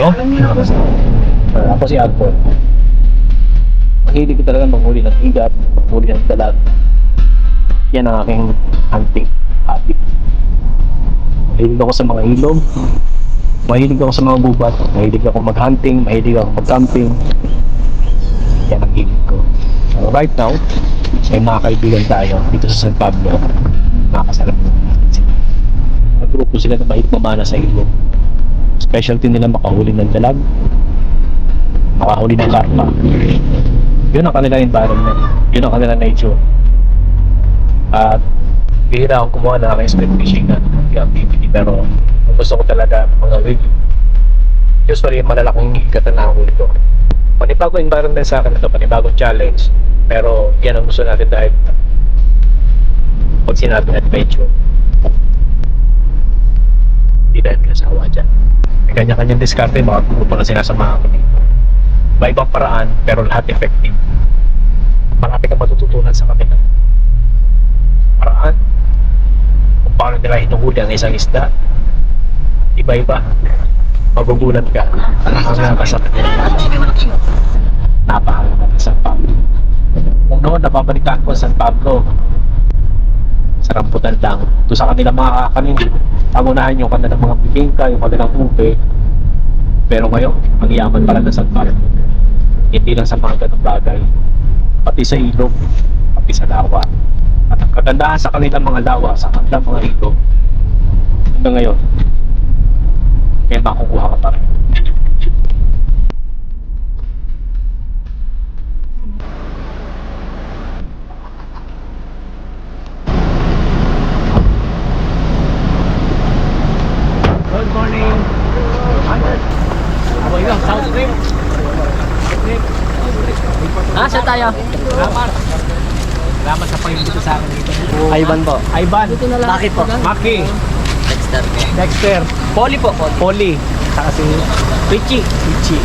oh. Uh, ako si Alfon. Mahilig ko talaga manghuli ng igat, manghuli ng dalag. Yan ang aking hunting hobby. Mahilig ako sa mga ilog. Mahilig ako sa mga gubat. Mahilig ako mag-hunting. Mahilig ako mag-camping. Yan ang hilig ko. So right now, may mga kaibigan tayo dito sa San Pablo. Nakakasarap natin sila. Mga grupo sila na mamana sa ilog. Specialty nila makahuli ng dalag, makahuli ng karpa. Yun ang kanilang environment. Yun ang kanilang nature. At bihira akong kumuha na aking split fishing na activity pero gusto ko talaga mga wig. Usually malalaking ikat na nahuli ko. Panibagong environment sa akin ito, panibagong challenge. Pero yan ang gusto natin dahil pag sinabi adventure, hindi dahil kasawa dyan. May kanya-kanyang diskarte, mga grupo na sinasamahan ko dito. Iba-ibang paraan, pero lahat effective. Marami kang matututunan sa kanila. Paraan, kung paano nila hinuhuli ang isang isda. Iba-iba. Magugulat ka. Ang ka sa kanila. Napakaganda ng San Pablo. Kung noon, napabalitaan ko sa San Pablo, sa rambutan lang. Doon sa kanilang mga kakanin, pangunahan yung kanilang mga bibingka, yung kanilang ube. Pero ngayon, ang yaman pala ng San Pablo. Hindi lang sa mga ganong bagay. Pati sa ilog, pati sa lawa. At ang kagandahan sa kanilang mga lawa, sa kanilang mga ilog, hanggang ngayon, may makukuha ka pa rin. Good morning! Ako ikaw, South Stream. Saan tayo? Salamat. Salamat sa pag-imbita sa akin dito. Ivan po. Ivan. Maki po. Maki. Dexter. Dexter. Poli po, Poli. Polly. Saka si Richie. Richie.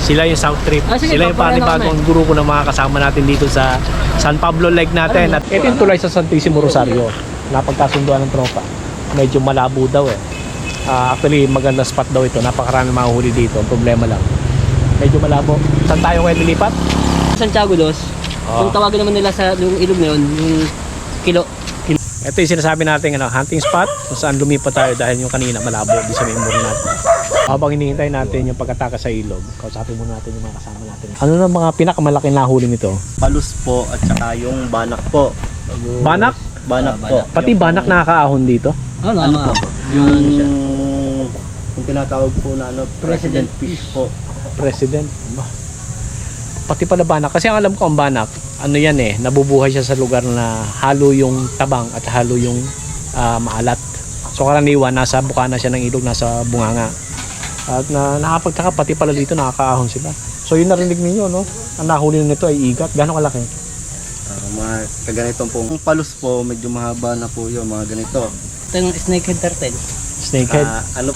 Sila yung South Trip. Ah, sige, Sila yung papayan panibagong grupo ng mga kasama natin dito sa San Pablo Lake natin. At ito yung tulay sa Santissimo Rosario. Napagkasunduan ng tropa. Medyo malabo daw eh. Ah, actually, maganda spot daw ito. Napakarami mga huli dito. Ang problema lang. Medyo malabo. Saan tayo ngayon lilipat? Santiago dos. Ah. Kung tawagin naman nila sa yung ilog na yun, yung kilo. Ito yung sinasabi natin ano, hunting spot kung saan lumipat tayo dahil yung kanina malabo di sa memory natin. Habang hinihintay natin yung pagkataka sa ilog, kausapin muna natin yung mga kasama natin. Ano na mga pinakamalaking nahuli nito? Palus po at saka yung banak po. Banak? Banak Ah, po. Pati banak nakakaahon dito. Ano, Ano po? Yung yung tinatawag po na ano, president fish po. President. Ba? Pati pala banak. Kasi ang alam ko ang banak, ano yan eh, nabubuhay siya sa lugar na halo yung tabang at halo yung ah, maalat. So karaniwan, nasa bukana siya ng ilog, nasa bunganga. At na, nakapagtaka, pati pala dito nakakaahon sila. So yun narinig ninyo, no? Ang nahuli nito ay igat. Gano'ng kalaki? Ah, mga kaganito po. Yung palus po, medyo mahaba na po yun, mga ganito. Ito yung snakehead turtle. Snakehead. Ah, ano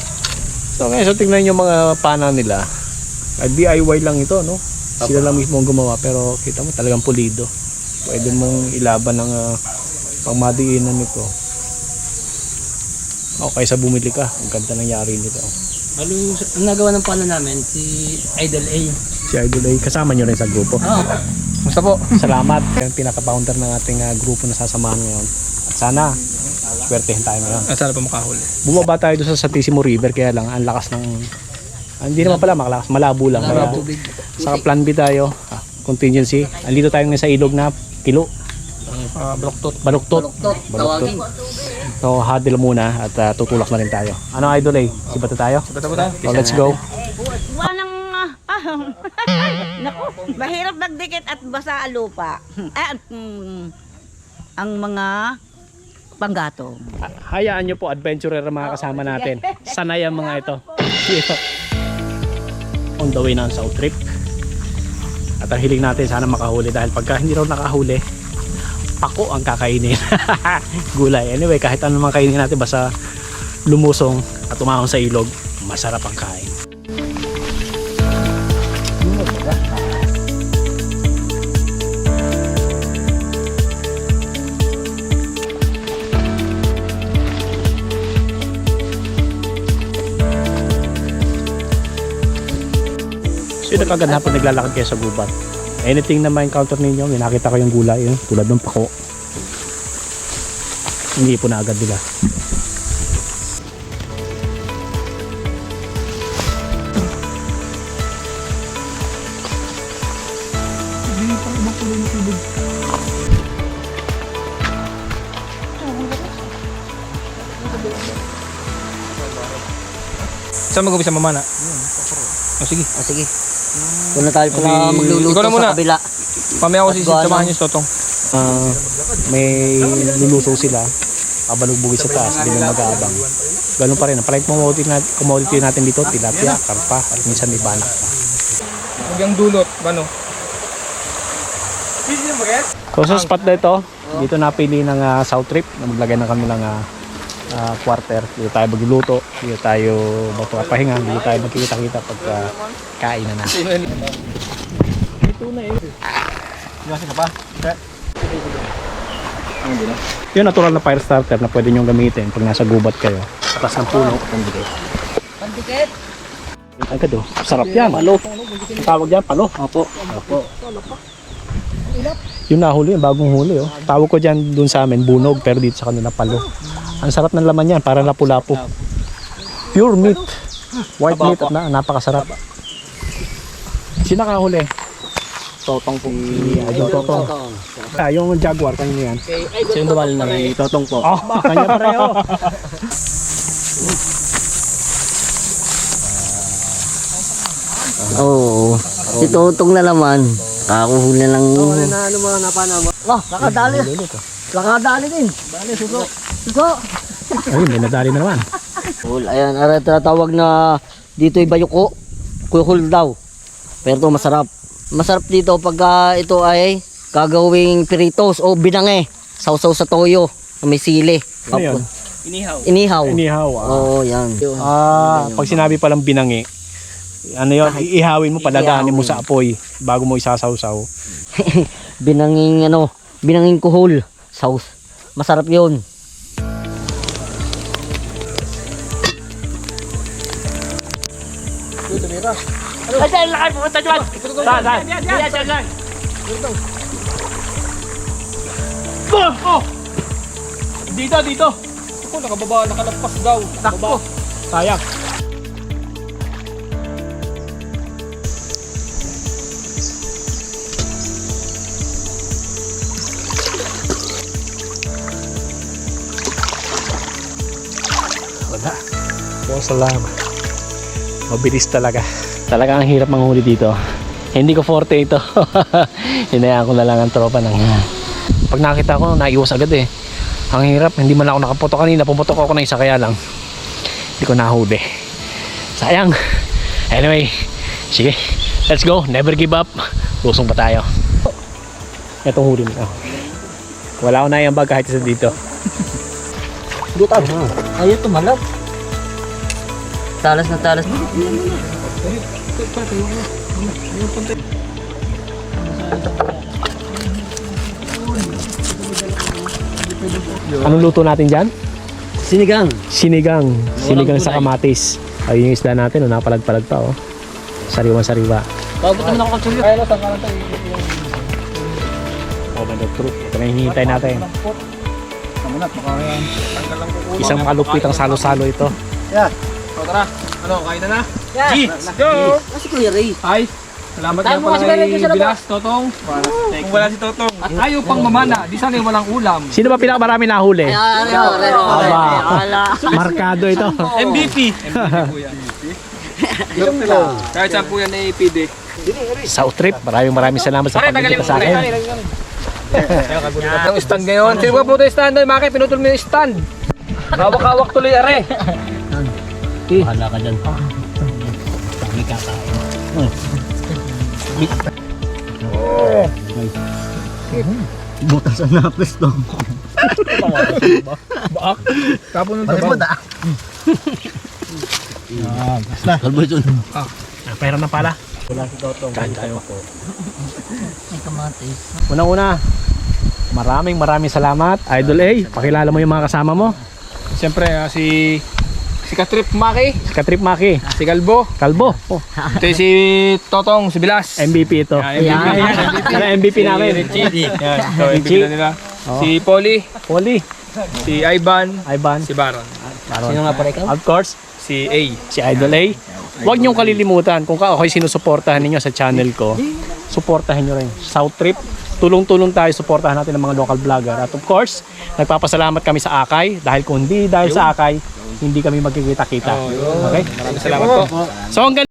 So ngayon, so tingnan yung mga pana nila. Ah, DIY lang ito, no? Sila lang mismo ang gumawa, pero kita mo talagang pulido. Pwede mong ilaban ng uh, pangmadiinan nito. Okay sa bumili ka, ang ganda nangyari nito. Yung ang nagawa ng pano namin, si Idol A. Si Idol ay kasama nyo rin sa grupo. Oo. Musta po? Salamat. Yung pinaka-founder ng ating ah, grupo na sasamahan ngayon. At sana, swertehin tayo ngayon. Ah, sana pa makahuli. Bumaba tayo doon sa Santissimo River, kaya lang, ang lakas ng... ah, hindi naman pala makalakas, malabo lang. Kaya. Saka plan B tayo, ah, contingency. Andito tayo ngayon sa ilog na kilo, Ah, baloktot. baluktot. Baluktot. Tawagin. So, huddle muna at ah, tutulak na rin tayo. Ano idol eh? Sibata tayo? Bata ba tayo? So, let's go. Walang Naku, mahirap magdikit at basa lupa. At mm, ang mga panggatong. Hayaan nyo po, adventurer ang mga kasama natin. Sanay ang mga ito. On the way na South Trip. At ang hiling natin sana makahuli dahil pagka hindi raw nakahuli, pako ang kakainin. Gulay. Anyway, kahit ano kainin natin basta lumusong at umahon sa ilog, masarap ang kain. Kasi kagad hapon naglalakad kayo sa gubat. Anything na ma-encounter ninyo, may nakita kayong gulay, yun, tulad ng pako. Hindi po na agad nila. Saan mag-umpisa mamana? O sige. Ah, sige. Doon na tayo pala Okay, magluluto ikaw na muna. sa kabila. Mamaya ako si At gawa samahan ng- niyo si Totong. Ah, may luluto sila. Kabalugbugin sa taas, hindi na mag-aabang. Ganun pa rin. Ang palit commodity, na, commodity natin dito, tilapia, karpa, at minsan may banak pa. Huwag yung dulot. Ano? So sa spot na ito, dito napili ng ah, South Trip na maglagay ng kanilang ah, ah, quarter. Dito tayo magluluto, dito tayo magpapahinga, dito tayo magkikita-kita pagka kain na natin. Yung natural na fire starter na pwede nyo gamitin pag nasa gubat kayo. Atas ng puno, pandikit. Pandikit. Agad oh, sarap yan. Palo. Ang tawag yan, palo. Opo. Opo. Yung nahuli, yung bagong huli oh. Tawag ko dyan dun sa amin, bunog, pero dito sa kanila palo. Ang sarap ng laman yan, para lapu-lapu. Pure meat. White meat at na, napakasarap. Sino nakahuli? Totong po. Yeah, yung totong. Ah, yung jaguar, kanino yan? Sino dumali na may totong po? Oh, kanya pareho. Oo. Si Totong na naman. Kakuhuli lang. Na ano mo, napana mo? Oh, nakadali. Nakadali din. Dali, suso. Suso. Ayun, may nadali na naman. Cool. Ayan, ara tinatawag na dito ay bayuko. Kuhul daw. Pero ito masarap. Masarap dito pagka ito ay gagawing piritos o binange. Sausaw sa toyo. na May sili. Ano yun? Inihaw. Inihaw. Ah. Oo, yan. Ah, pag sinabi palang binangi, ano yun, iihawin mo, padadaanin mo sa apoy bago mo isasawsaw. binanging ano, binanging kuhol. Saus. Masarap yun. Oh! Dito, dito! Ako, nakababa, nakalagpas daw. Takbo! Sayang. Wala. Oh, salamat. Mabilis talaga. Talaga ang hirap manghuli dito. Hindi ko forte ito. Hinayaan ko na lang ang tropa ng pag nakita ko, naiwas agad eh. Ang hirap, hindi man ako nakapoto kanina. Pumutok ako na isa kaya lang. Hindi ko nahuli. Sayang. Anyway, sige. Let's go. Never give up. Lusong pa tayo. Itong huli mo. Wala ko na yung bag kahit isa dito. Dito. Ayun, tumalab. Talas na talas. Anong luto natin dyan? Sinigang. Sinigang. Sinigang sa kamatis. Ayun yung isda natin. Oh, napalag-palag pa. Oh. Sariwa-sariwa. Pabot naman ako kang Kaya lang, saan ka Oh, man, truth. Ito na hinihintay natin. Namunat, makakayan. Tanggal lang kukuha. Isang malupit ang salo-salo ito. So, tara. Ano, kain na na? G, let's go! Kasi Kuya Ray. Hi. Salamat Tayo mo pala kasi meron kay dyan sa. Bilas, Totong. Kung wala si Totong. At ayaw pang mamana. Di sana yung walang ulam. Sino ba pinakamarami nahuli? Ano, ano, Aba. Ala. Markado ito. MVP. MVP po yan. Kahit saan po yan na ipide. South Trip. Maraming maraming salamat sa pagkikita sa akin. Ang stand ngayon. Sino ba po ito yung stand? Ay, Maki, pinutol mo yung stand. Hawak-hawak tuloy, are. Bahala ka dyan. Dami kakain. Butas ang napis to. Kapon ng tabaw. Kalbo yun. Ah, pera na pala. Kain tayo. Unang-una, maraming maraming salamat. Idol A, pakilala mo yung mga kasama mo. Siyempre, ah, si si si Katrip Maki, Si Katrip Maki. si Galbo, Kalbo. Oh, ito yung si Totong, si Bilas. MVP ito. Yan, MVP. Yan ang MVP namin. Yan, ito, MVP Richie. na nila. Si Polly, Poli. si Ivan, Ivan. si Baron, Sino nga pala ikaw? Of course, si A. si Idol A. Huwag niyong kalilimutan kung ka ako'y sinusuportahan ninyo sa channel ko, suportahan niyo rin. South Trip, tulong-tulong tayo, suportahan natin ang mga local vlogger. At of course, nagpapasalamat kami sa Akay dahil kung hindi dahil sa Akay, hindi kami magkikita-kita. Okay? Salamat po. So hanggang